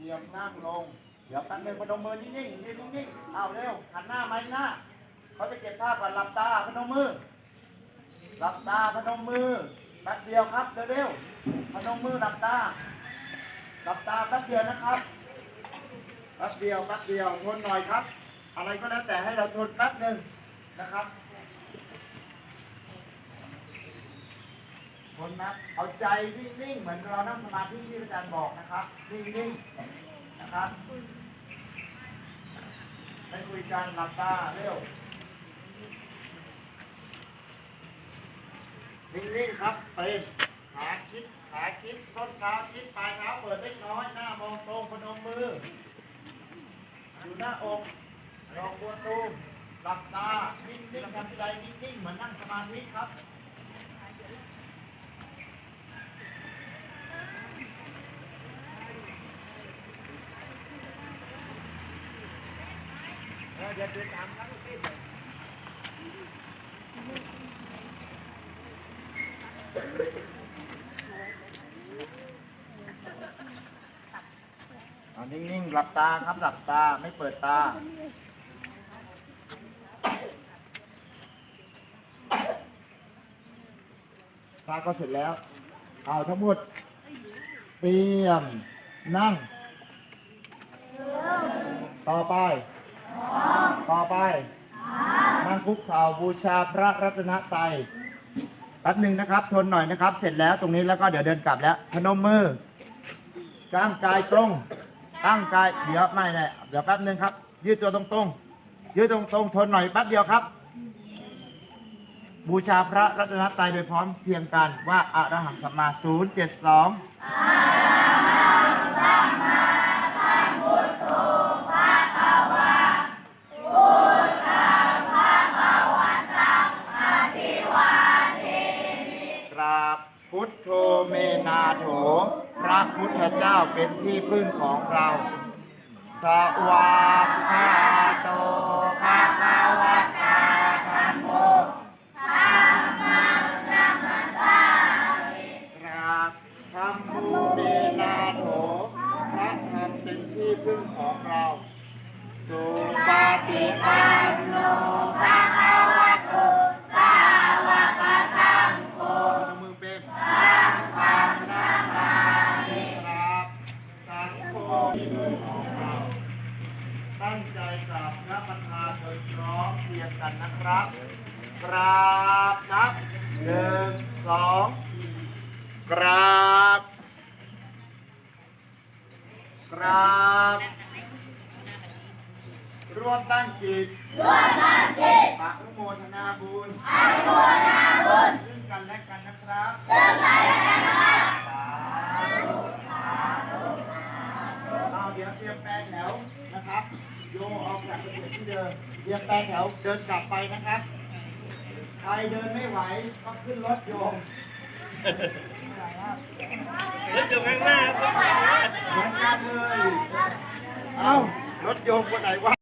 เตรียมนั่งลง เดี๋ยวแป๊บนึงพนมมือนิ่งๆยืนนิ่งๆเอาเร็วหันหน้าไหมหน้า เขาจะเก็บภาพก่อนหลับตาพนมมือ หลับตาพนมมือแป๊บเดียวครับเร็วๆพนมมือหลับตา หลับตาแป๊บเดียวนะครับแป๊บเดียวแป๊บเดียวทนหน่อยครับ อะไรก็แล้วแต่ให้เราทนแป๊บหนึ่งนะครับ ทนนะเอาใจนิ่งๆเหมือนเรานั่งสมาธิที่อาจารย์บอกนะครับ นิ่งๆนะครับไม่คุยกันหลับตาเร็วนิ่งๆครับเป็นขาชิดขาชิดต้นเท้าชิดปลายเท้าเปิดเล็กน้อยหน้ามองตรงพนมมืออยู่หน้าอกรองบัวตูมหลับตานิ่งๆทำใจนิ่งๆเหมือนนั่งสมาธิครับ เอานิ่งๆ หลับตาครับ หลับตา ไม่เปิดตา ตาก็เสร็จแล้ว เอาทั้งหมด เตรียม นั่ง ต่อไป ต่อไปนั่งคุกเข่าบูชาพระรัตนตรัยแป๊บหนึ่งนะครับ ทนหน่อยนะครับ เสร็จแล้วตรงนี้แล้วก็เดี๋ยวเดินกลับแล้ว พนมมือตั้งกายตรง ตั้งกาย เดี๋ยวไม่แน่เดี๋ยวแป๊บหนึ่งครับ ยืดตัวตรงๆ ยืดตรงๆ ทนหน่อยแป๊บเดียวครับ บูชาพระรัตนตรัยโดยพร้อมเพรียงกันว่าอะระหังสัมมาศูนย์เจ็ดสอง พระพุทธเจ้าเป็นที่พึ่งของเรา สวากขาโตภะคะวะตาธัมโมกราบธรรมูเมนาโถพระธรรมเป็นที่พึ่งของเรา กันนะครับกราบนับหนึ่งสองกราบกราบรวมตั้งจิตรวมตั้งจิตปะนุโมทนาบุญอนุโมทนาบุญซึ่งกันและกันนะครับซึ่งกันและกันนะครับเอาเดี๋ยวเตรียมแปลงแถวนะครับ โยออ กจากประตูที่เดิมเตรียมแปลงแถวเดินกลับไปนะครับ ใครเดินไม่ไหวก็ขึ้นรถโยมรถอยู่ข้างหน้าครับเหมือนกันเลย เอ้ารถโยมคนไหนวะ